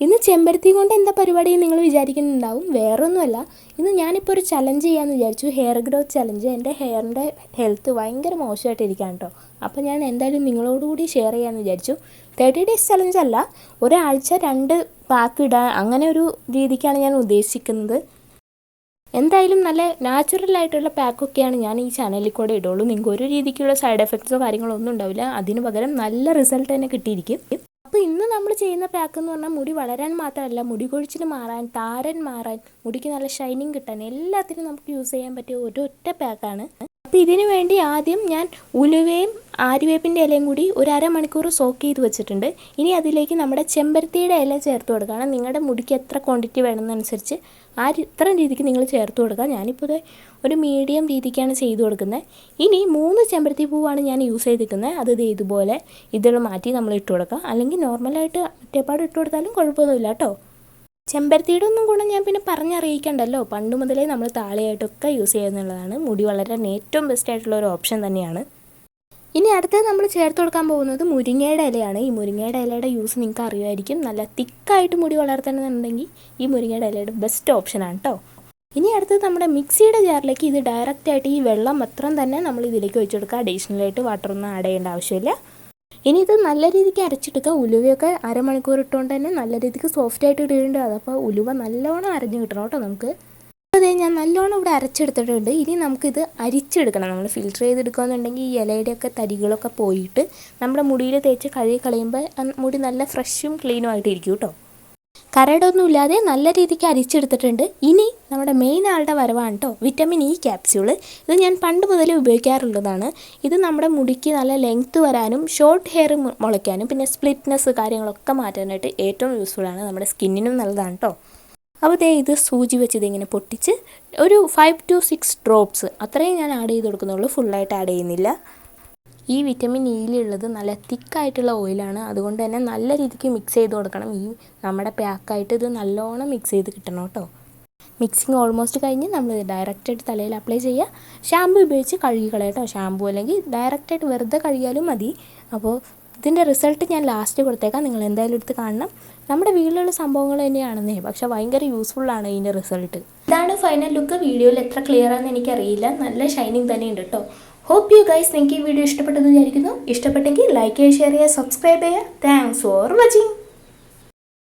ഇന്ന് ചെമ്പരത്തി കൊണ്ട് എന്താ പരിപാടി നിങ്ങൾ വിചാരിക്കുന്നുണ്ടാവും? വേറൊന്നുമല്ല. ഇന്ന് ഞാനിപ്പോൾ ഒരു ചലഞ്ച് ചെയ്യാമെന്ന് വിചാരിച്ചു. ഹെയർ ഗ്രോത്ത് ചലഞ്ച് എന്റെ ഹെയറിന്റെ ഹെൽത്ത് ഭയങ്കര മോശമായിട്ടിരിക്കുകയാണ് കേട്ടോ. അപ്പോൾ ഞാൻ എന്തായാലും നിങ്ങളോടുകൂടി ഷെയർ ചെയ്യാമെന്ന് വിചാരിച്ചു. തേർട്ടി ഡേയ്സ് ചലഞ്ച് അല്ല ഒരാഴ്ച രണ്ട് പാക്ക് ഇടാൻ അങ്ങനെ ഒരു രീതിക്കാണ് ഞാൻ ഉദ്ദേശിക്കുന്നത്. എന്തായാലും നല്ല നാച്ചുറൽ ആയിട്ടുള്ള പാക്കൊക്കെയാണ് ഞാൻ ഈ ചാനലിൽ കൂടെ ഇടുള്ളൂ. നിങ്ങൾക്ക് ഒരു രീതിക്കുള്ള സൈഡ് എഫക്ട്സോ കാര്യങ്ങളോ ഒന്നും ഉണ്ടാവില്ല. അതിന് പകരം നല്ല റിസൾട്ട് തന്നെ കിട്ടിയിരിക്കും. അപ്പോൾ ഇന്ന് നമ്മൾ ചെയ്യുന്ന പാക്ക് എന്ന് പറഞ്ഞാൽ മുടി വളരാൻ മാത്രമല്ല മുടി കൊഴിച്ചിൽ മാറാൻ താരൻ മാറാൻ മുടിക്ക് നല്ല ഷൈനിങ് കിട്ടാൻ എല്ലാത്തിനും നമുക്ക് യൂസ് ചെയ്യാൻ പറ്റിയ ഒരൊറ്റ പാക്കാണ് അപ്പോൾ ഇതിനു വേണ്ടി ആദ്യം ഞാൻ ഉലുവയും ആര്യവേപ്പിന്റെ ഇലയും കൂടി ഒരു അരമണിക്കൂർ സോക്ക് ചെയ്ത് വെച്ചിട്ടുണ്ട്. ഇനി അതിലേക്ക് നമ്മുടെ ചെമ്പരത്തിയുടെ ഇല ചേർത്ത് കൊടുക്കണം നിങ്ങളുടെ മുടിക്ക് എത്ര ക്വാണ്ടിറ്റി വേണമെന്നനുസരിച്ച് ആ ഇത്ര രീതിക്ക് നിങ്ങൾ ചേർത്ത് കൊടുക്കുക. ഞാനിപ്പോൾ ഒരു മീഡിയം രീതിക്കാണ് ചെയ്തു കൊടുക്കുന്നത്. ഇനി മൂന്ന് ചെമ്പരത്തി പൂവാണ് ഞാൻ യൂസ് ചെയ്തിരിക്കുന്നത്. അത് ഇതുപോലെ ഇതുകൾ മാറ്റി നമ്മൾ ഇട്ട് കൊടുക്കുക. അല്ലെങ്കിൽ നോർമലായിട്ട് ഒറ്റപ്പാട് ഇട്ട് കൊടുത്താലും കുഴപ്പമൊന്നുമില്ല കേട്ടോ. ചെമ്പരത്തിയുടെ ഒന്നും ഗുണം ഞാൻ പിന്നെ പറഞ്ഞറിയിക്കണ്ടല്ലോ. പണ്ട് മുതലേ നമ്മൾ താളിയായിട്ടൊക്കെ യൂസ് ചെയ്യുന്നുള്ളതാണ്. മുടി വളരാൻ ഏറ്റവും ബെസ്റ്റ് ആയിട്ടുള്ള ഒരു ഓപ്ഷൻ തന്നെയാണ്. ഇനി അടുത്തത് നമ്മൾ ചേർത്ത് കൊടുക്കാൻ പോകുന്നത് മുരിങ്ങയുടെ ഇലയാണ്. ഈ മുരിങ്ങയുടെ ഇലയുടെ യൂസ് നിങ്ങൾക്ക് അറിയുമായിരിക്കും. നല്ല തിക്കായിട്ട് മുടി വളർത്തണമെന്നുണ്ടെങ്കിൽ ഈ മുരിങ്ങയുടെ ഇലയുടെ ബെസ്റ്റ് ഓപ്ഷനാണ് കേട്ടോ ഇനി അടുത്തത് നമ്മുടെ മിക്സിയുടെ ജാറിലേക്ക് ഇത് ഡയറക്റ്റ് ആയിട്ട് ഈ വെള്ളം മാത്രം തന്നെ നമ്മൾ ഇതിലേക്ക് ഒഴിച്ചു കൊടുക്കുക. അഡീഷണലായിട്ട് വാട്ടർ ഒന്നും ആഡ് ചെയ്യേണ്ട ആവശ്യമില്ല. ഇനി ഇത് നല്ല രീതിക്ക് അരച്ചെടുക്കുക ഉലുവയൊക്കെ അരമണിക്കൂർ ഇട്ടുകൊണ്ട് തന്നെ നല്ല രീതിക്ക് സോഫ്റ്റ് ആയിട്ട് അപ്പോൾ ഉലുവ നല്ലോണം അരഞ്ഞു കിട്ടണം കേട്ടോ നമുക്ക്. അതെ ഞാൻ നല്ലോണം ഇവിടെ അരച്ചെടുത്തിട്ടുണ്ട്. ഇനി നമുക്കിത് അരിച്ചെടുക്കണം. നമ്മൾ ഫിൽറ്റർ ചെയ്തെടുക്കുകയെന്നുണ്ടെങ്കിൽ ഈ ഇലയുടെയൊക്കെ തരികളൊക്കെ പോയിട്ട് നമ്മുടെ മുടിയിൽ തേച്ച് കഴുകി കളയുമ്പോൾ മുടി നല്ല ഫ്രഷും ക്ലീനും ആയിട്ട് ഇരിക്കും കേട്ടോ. കരടൊന്നും ഇല്ലാതെ നല്ല രീതിക്ക് അരിച്ചെടുത്തിട്ടുണ്ട്. ഇനി നമ്മുടെ മെയിൻ ആളുടെ വരവാണ് കേട്ടോ വിറ്റമിൻ ഇ ക്യാപ്സ്യൂൾ ഇത് ഞാൻ പണ്ട് മുതൽ ഉപയോഗിക്കാറുള്ളതാണ്. ഇത് നമ്മുടെ മുടിക്ക് നല്ല ലെങ്ത്ത് വരാനും ഷോർട്ട് ഹെയർ മുളയ്ക്കാനും പിന്നെ സ്പ്ലിറ്റ്നെസ് കാര്യങ്ങളൊക്കെ മാറ്റാനായിട്ട് ഏറ്റവും യൂസ്ഫുൾ ആണ് നമ്മുടെ സ്കിന്നിനും നല്ലതാണ് കേട്ടോ അപ്പോൾ ദേ ഇത് സൂചി വെച്ച് ഇതിങ്ങനെ പൊട്ടിച്ച് ഒരു ഫൈവ് ടു സിക്സ് ഡ്രോപ്സ് അത്രയും ഞാൻ ആഡ് ചെയ്ത് കൊടുക്കുന്നുള്ളൂ. ഫുള്ളായിട്ട് ആഡ് ചെയ്യുന്നില്ല. ഈ വിറ്റമിൻ ഇയിലുള്ളത് നല്ല തിക്കായിട്ടുള്ള ഓയിലാണ് അതുകൊണ്ട് തന്നെ നല്ല രീതിക്ക് മിക്സ് ചെയ്ത് കൊടുക്കണം. ഈ നമ്മുടെ പാക്കായിട്ട് ഇത് നല്ലോണം മിക്സ് ചെയ്ത് കിട്ടണം കേട്ടോ. മിക്സിങ് ഓൾമോസ്റ്റ് കഴിഞ്ഞ് നമ്മൾ ഡയറക്റ്റായിട്ട് തലയിൽ അപ്ലൈ ചെയ്യുക. ഷാമ്പു ഉപയോഗിച്ച് കഴുകി കളയട്ടോ ഷാമ്പു അല്ലെങ്കിൽ ഡയറക്റ്റായിട്ട് വെറുതെ കഴുകിയാലും മതി. അപ്പോൾ ഇതിന്റെ റിസൾട്ട് ഞാൻ ലാസ്റ്റ് കൊടുത്തേക്കാം. നിങ്ങൾ എന്തായാലും എടുത്ത് കാണണം. നമ്മുടെ വീട്ടിലുള്ള സംഭവങ്ങൾ തന്നെയാണെന്നേ. പക്ഷേ ഭയങ്കര യൂസ്ഫുള്ളാണ് ഇതിന്റെ റിസൾട്ട് ഇതാണ് ഫൈനൽ ലുക്ക് വീഡിയോയിൽ എത്ര ക്ലിയർ ആണെന്ന് എനിക്കറിയില്ല. നല്ല ഷൈനിങ് തന്നെ ഉണ്ട് കേട്ടോ. ഹോപ്പ് യു ഗൈസ് നിങ്ങൾക്ക് ഈ വീഡിയോ ഇഷ്ടപ്പെട്ടെന്ന് വിചാരിക്കുന്നു. ഇഷ്ടപ്പെട്ടെങ്കിൽ ലൈക്ക് ചെയ്യുക ഷെയർ ചെയ്യുക സബ്സ്ക്രൈബ് ചെയ്യുക. Thanks for watching